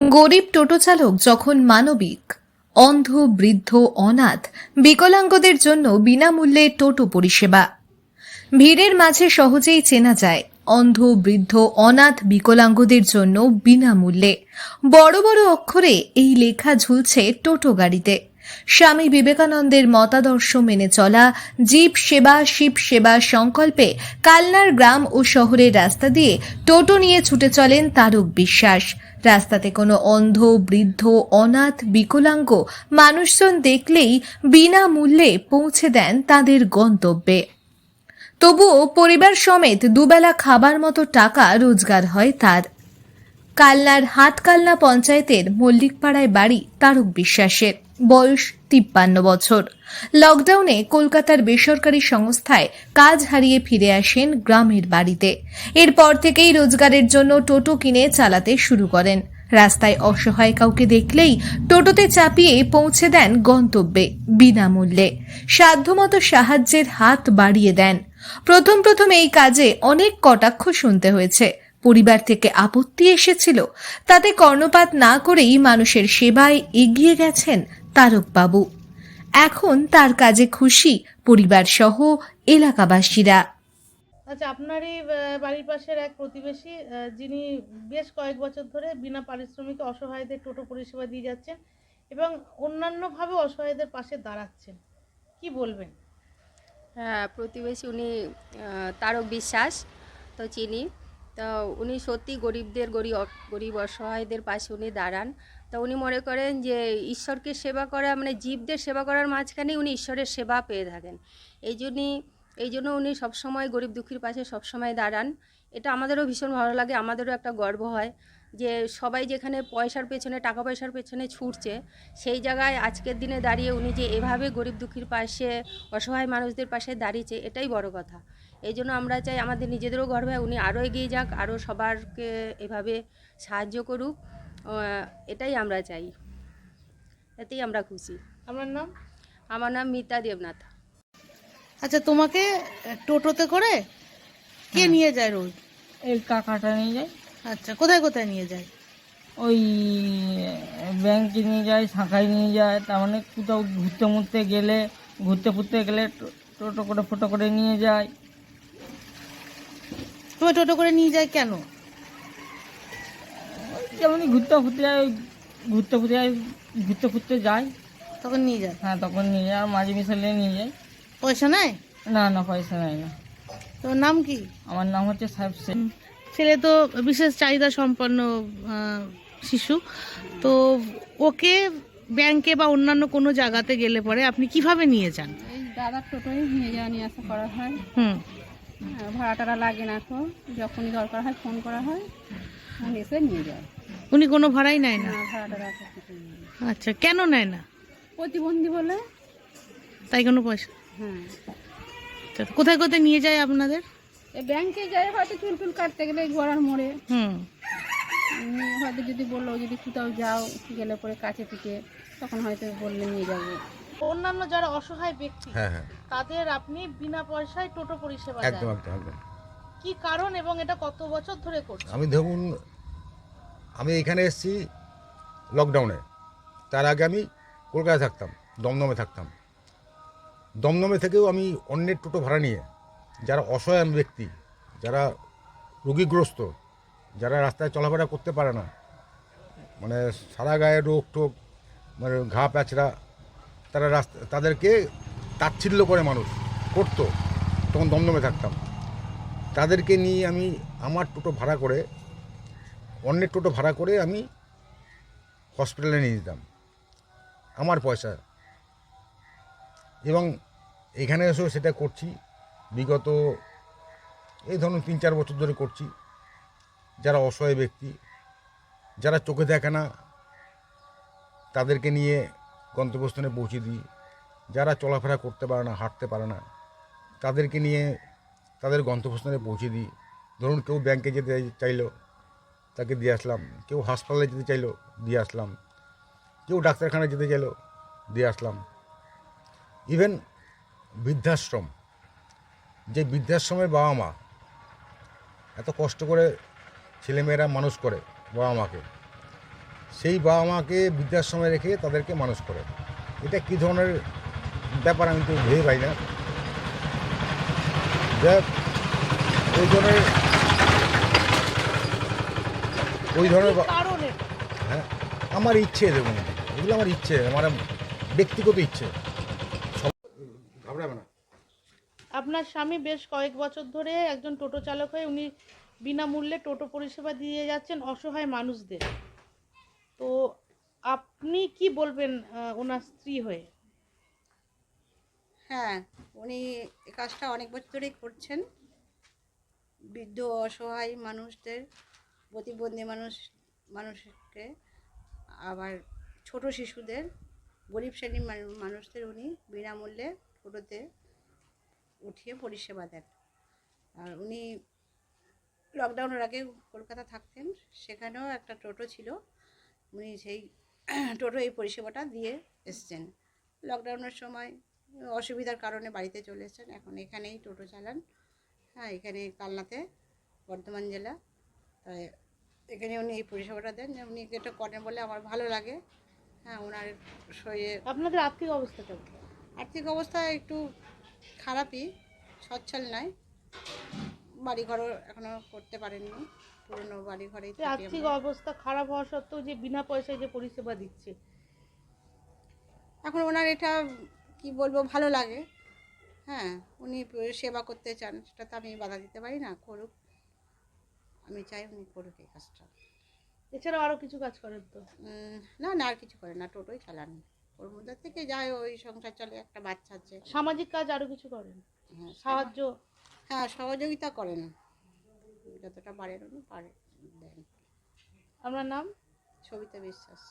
গরিব টোটো চালক যখন মানবিক, অন্ধ, বৃদ্ধ, অনাথ, বিকলাঙ্গদের জন্য বিনামূল্যে টোটো পরিষেবা। ভিড়ের মাঝে সহজেই চেনা যায়, অন্ধ, বৃদ্ধ, অনাথ, বিকলাঙ্গদের জন্য বিনামূল্যে। বড় বড় অক্ষরে এই লেখা ঝুলছে টোটো গাড়িতে। স্বামী বিবেকানন্দের মতাদর্শ মেনে চলা জীব সেবা, শিব সেবা সংকল্পে কালনার গ্রাম ও শহরের রাস্তা দিয়ে টোটো নিয়ে ছুটে চলেন তারক বিশ্বাস। রাস্তাতে কোনো অন্ধ, বৃদ্ধ, অনাথ, বিকলাঙ্গ মানুষজন দেখলেই বিনামূল্যে পৌঁছে দেন তাদের গন্তব্যে। তবুও পরিবার সমেত দুবেলা খাবার মতো টাকা রোজগার হয় তার। কালনার হাটকালনা পঞ্চায়েতের মল্লিকপাড়ায় বাড়ি তারক বিশ্বাসের। বয়স তিপ্পান্ন বছর। লকডাউনে কলকাতার বেসরকারি সংস্থায় কাজ হারিয়ে ফিরে আসেন গ্রামের বাড়িতে। এরপর থেকেই রোজগারের জন্য টোটো কিনে চালাতে শুরু করেন। রাস্তায় অসহায় কাউকে দেখলেই টোটোতে চাপিয়ে পৌঁছে দেন গন্তব্যে বিনামূল্যে। সাধ্যমতো সাহায্যের হাত বাড়িয়ে দেন। প্রথম প্রথম এই কাজে অনেক কটাক্ষ শুনতে হয়েছে। পরিবার থেকে আপত্তি এসেছিল। তাতে কর্ণপাত না করেই মানুষের সেবায় এগিয়ে গেছেন তারকবাবু। এখন তার কাজে খুশি পরিবার সহ এলাকাবাসীরা। আচ্ছা আপনারই আহ, বাড়ির পাশের এক প্রতিবেশী যিনি বেশ কয়েক বছর ধরে বিনা পারিশ্রমিকে অসহায়দের টোটো পরিষেবা দিয়ে যাচ্ছেন এবং অন্যান্যভাবে অসহায়দের পাশে দাঁড়াচ্ছেন। কি বলবেন? হ্যাঁ প্রতিবেশী উনি তারক বিশ্বাস তো চিনি। তো উনি সত্যি গরিবদের, গরিব গরিব অসহায়দের পাশে উনি দাঁড়ান। তো উনি মনে করেন যে ঈশ্বরকে সেবা করা মানে জীবদের সেবা করার মাঝখানে উনি ঈশ্বরের সেবা পেয়ে থাকেন। এই জন্যই এই জন্য উনি সবসময় গরিব দুঃখীর পাশে সবসময় দাঁড়ান। এটা আমাদেরও ভীষণ ভালো লাগে, আমাদেরও একটা গর্ব হয় যে সবাই যেখানে পয়সার পেছনে, টাকা পয়সার পেছনে ছুটছে, সেই জায়গায় আজকের দিনে দাঁড়িয়ে উনি যে এভাবে গরিব দুঃখীর পাশে, অসহায় মানুষদের পাশে দাঁড়িয়েছে, এটাই বড় কথা। এই জন্য আমরা চাই আমাদের নিজেদেরও গর্ব হয় উনি আরও এগিয়ে যাক আরও সবারকে এভাবে সাহায্য করুক। এটাই আমরা চাই। এতেই আমরা খুশি। আমার নাম? আমার নাম মিতা দেবনাথ। আচ্ছা তোমাকে টোটোতে করে কে নিয়ে যায় রোজ? এই কাকাটা নিয়ে যায়। আচ্ছা কোথায় কোথায় নিয়ে যায়? ওই ব্যাংকে নিয়ে যায় শাখায় নিয়ে যায় তার মানে কোথাও ঘুরতে মুরতে গেলে ঘুরতে ফুরতে গেলে টোটো করে ফটো করে নিয়ে যায়। তোমার টোটো করে নিয়ে যায় কেন? ওই যেমনই ঘুরতে ফুরতে ঘুরতে ফুরতে ঘুরতে ফুরতে যায় তখন নিয়ে যায়? হ্যাঁ তখন নিয়ে যায় আর মাঝে মিশালে নিয়ে যায়। পয়সা নেয় না না পয়সা নেয় না। তোমার নাম কি? আমার নাম হচ্ছে সাহেব শেখ ছেলে তো বিশেষ চাহিদা সম্পন্ন শিশু। তো ওকে ব্যাংকে বা অন্যান্য কোনো জায়গাতে গেলে পরে আপনি কীভাবে নিয়ে যান? দাদার টোটোই নিয়ে যাওয়া নিয়ে আসা করা হয়। হুম। ভাড়া টাড়া লাগে না তো। যখনই দরকার হয় ফোন করা হয় ফোন এসে নিয়ে যায়। উনি কোনো ভাড়াই নেয় না? ভাড়া টাড়া। আচ্ছা কেন নেয় না? প্রতিবন্ধী বলে? তাই কোনো পয়সা? হ্যাঁ। কোথায় কোথায় নিয়ে যায় আপনাদের? ব্যাংকে যাই হয়তো চুল টুল কাটতে গেলে গড়ার মোড়ে। হুম। হয়তো যদি বলল যদি কোথাও যাও গেলে পরে কাছে পিঠে তখন হয়তো বললে নিয়ে যাব। অন্যান্য যারা অসহায় ব্যক্তি হ্যাঁ হ্যাঁ। তাদের আপনি বিনা পয়সায় টোটো পরিষেবা দেন। একদম একদম একদম। কি কারণ এবং এটা কত বছর ধরে করছেন? আমি ধরুন আমি এখানে এসেছি লকডাউনে তার আগে আমি কলকাতায় থাকতাম দমদমে থাকতাম। দমদমে থেকেও আমি অন্যের টোটো ভাড়া নিয়ে যারা অসহায় ব্যক্তি যারা রুগীগ্রস্ত যারা রাস্তায় চলাফেরা করতে পারে না মানে সারা গায়ে রোগ টোক মানে ঘা প্যাচড়া তারা রাস্তা, তাদেরকে তাচ্ছিল্য করে মানুষ, করতো। তখন দমদমে থাকতাম। তাদেরকে নিয়ে আমি, আমার টোটো ভাড়া করে, অন্যের টোটো ভাড়া করে আমি হসপিটালে নিয়ে যেতাম। আমার পয়সা। এবং এখানে এসেও সেটা করছি। বিগত এই ধরুন তিন চার বছর ধরে করছি। যারা অসহায় ব্যক্তি, যারা চোখে দেখে না, তাদেরকে নিয়ে গন্তব্যস্থানে পৌঁছে দিই। যারা চলাফেরা করতে পারে না, হাঁটতে পারে না, তাদেরকে নিয়ে তাদের গন্তব্যস্থানে পৌঁছে দিই। ধরুন কেউ ব্যাংকে যেতে চাইলো, তাকে দিয়ে আসলাম। কেউ হাসপাতালে যেতে চাইলো, দিয়ে আসলাম। কেউ ডাক্তারখানায় যেতে চাইলো, দিয়ে আসলাম। ইভেন বৃদ্ধাশ্রম, যে বৃদ্ধাশ্রমের বাবা মা এত কষ্ট করে ছেলেমেয়েরা মানুষ করে বাবা মাকে সেই বাবা মাকে বৃদ্ধাশ্রমে রেখে তাদেরকে মানুষ করে। এটা কী ধরনের ব্যাপার আমি তো ভেবে পাই না। ওই ধরনের ওই ধরনের হ্যাঁ আমার ইচ্ছে দেখুন এগুলো আমার ইচ্ছে আমার ব্যক্তিগত ইচ্ছে। ঘাবড়াবে না। আপনার স্বামী বেশ কয়েক বছর ধরে একজন টোটো চালক হয়ে উনি বিনামূল্যে টোটো পরিষেবা দিয়ে যাচ্ছেন অসহায় মানুষদের। তো আপনি কি বলবেন ওনার স্ত্রী হয়ে? হ্যাঁ উনি এ কাজটা অনেক বছর ধরেই করছেন। বৃদ্ধ অসহায় মানুষদের, প্রতিবন্ধী মানুষ, মানুষকে, আবার ছোট শিশুদের, গরিব শ্রেণির মানুষদের উনি বিনামূল্যে টোটোতে উঠিয়ে পরিষেবা দেন। আর উনি লকডাউনের আগে কলকাতা থাকতেন, সেখানেও একটা টোটো ছিল। উনি সেই টোটো এই পরিষেবাটা দিয়ে এসছেন। লকডাউনের সময় অসুবিধার কারণে বাড়িতে চলে এসেছেন। এখন এখানেই টোটো চালান। হ্যাঁ এখানে কালনাতে বর্ধমান জেলা। তাই এখানে উনি এই পরিষেবাটা দেন উনি এটা করেন বলে আমার ভালো লাগে। হ্যাঁ ওনার শরীরে আপনাদের আর্থিক অবস্থা কেমন আর্থিক অবস্থা একটু খারাপই সচ্ছল নয় বাড়িঘরও এখনও করতে পারেননি। পুরনো বাড়িঘরেই যে থাকি আর্থিক অবস্থা খারাপ হওয়া সত্ত্বেও যে বিনা পয়সায় যে পরিষেবা দিচ্ছে। এখন ওনার এটা কি বলব ভালো লাগে। হ্যাঁ উনি সেবা করতে চান সেটা তো আমি বাধা দিতে পারি না করুক। আমি চাই উনি করুক এই কাজটা। এছাড়াও আরও কিছু কাজ করেন তো? না না আর কিছু করে না টোটোই চালান। ওর মধ্যে থেকে যায় ওই সংসার চলে একটা বাচ্চা আছে। সামাজিক কাজ আরও কিছু করেন? হ্যাঁ সাহায্য? হ্যাঁ সহযোগিতা করেন। যতটা পারেন উনি পারে। দেন আপনার নাম? সবিতা বিশ্বাস।